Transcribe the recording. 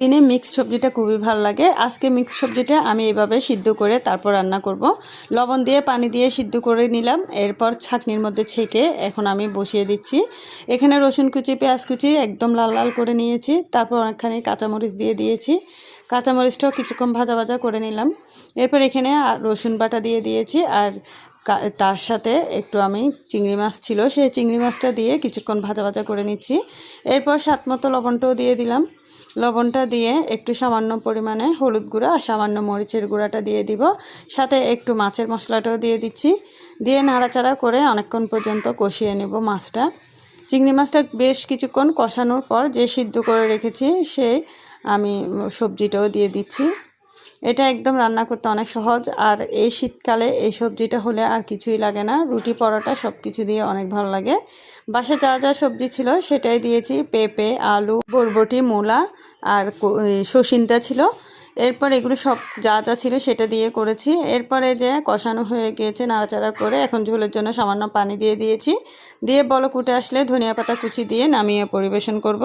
দিনে মিক্স সবজিটা খুবই ভালো লাগে। আজকে মিক্স সবজিটা আমি এভাবে সিদ্ধ করে তারপর রান্না করব। লবণ দিয়ে, পানি দিয়ে সিদ্ধ করে নিলাম। এরপর ছাকনির মধ্যে ছেঁকে এখন আমি বসিয়ে দিচ্ছি। এখানে রসুন কুচি, পেঁয়াজ কুচি একদম লাল লাল করে নিয়েছি। তারপর অনেকখানি কাঁচামরিচ দিয়ে দিয়েছি। কাঁচামরিচটাও কিছুক্ষণ ভাজা ভাজা করে নিলাম। এরপর এখানে রসুন বাটা দিয়ে দিয়েছি। আর তার সাথে একটু আমি চিংড়ি মাছ ছিল, সেই চিংড়ি মাছটা দিয়ে কিছুক্ষণ ভাজা ভাজা করে নিচ্ছি। এরপর স্বাদ মতো লবণটাও দিয়ে দিলাম। লবণটা দিয়ে একটু সামান্য পরিমাণে হলুদ গুঁড়া আর সামান্য মরিচের গুঁড়াটা দিয়ে দিব। সাথে একটু মাছের মশলাটাও দিয়ে দিচ্ছি। দিয়ে নাড়াচাড়া করে অনেকক্ষণ পর্যন্ত কষিয়ে নেব মাছটা। চিংড়ি মাছটা বেশ কিছুক্ষণ কষানোর পর যে সিদ্ধ করে রেখেছি সেই আমি সবজিটাও দিয়ে দিচ্ছি। এটা একদম রান্না করতে অনেক সহজ। আর এই শীতকালে এই সবজিটা হলে আর কিছুই লাগে না। রুটি, পরোটা সব কিছু দিয়ে অনেক ভালো লাগে। বাসা যা যা সবজি ছিল সেটাই দিয়েছি। পেঁপে, আলু, বরবটি, মূলা আর সসিনটা ছিল। এরপর এগুলো সব যা যা ছিল সেটা দিয়ে করেছি। এরপরে যে কষানো হয়ে গিয়েছে নাড়াচাড়া করে এখন ঝোলের জন্য সামান্য পানি দিয়ে দিয়েছি। দিয়ে বলক উঠে আসলে ধনিয়া পাতা কুচি দিয়ে নামিয়ে পরিবেশন করব।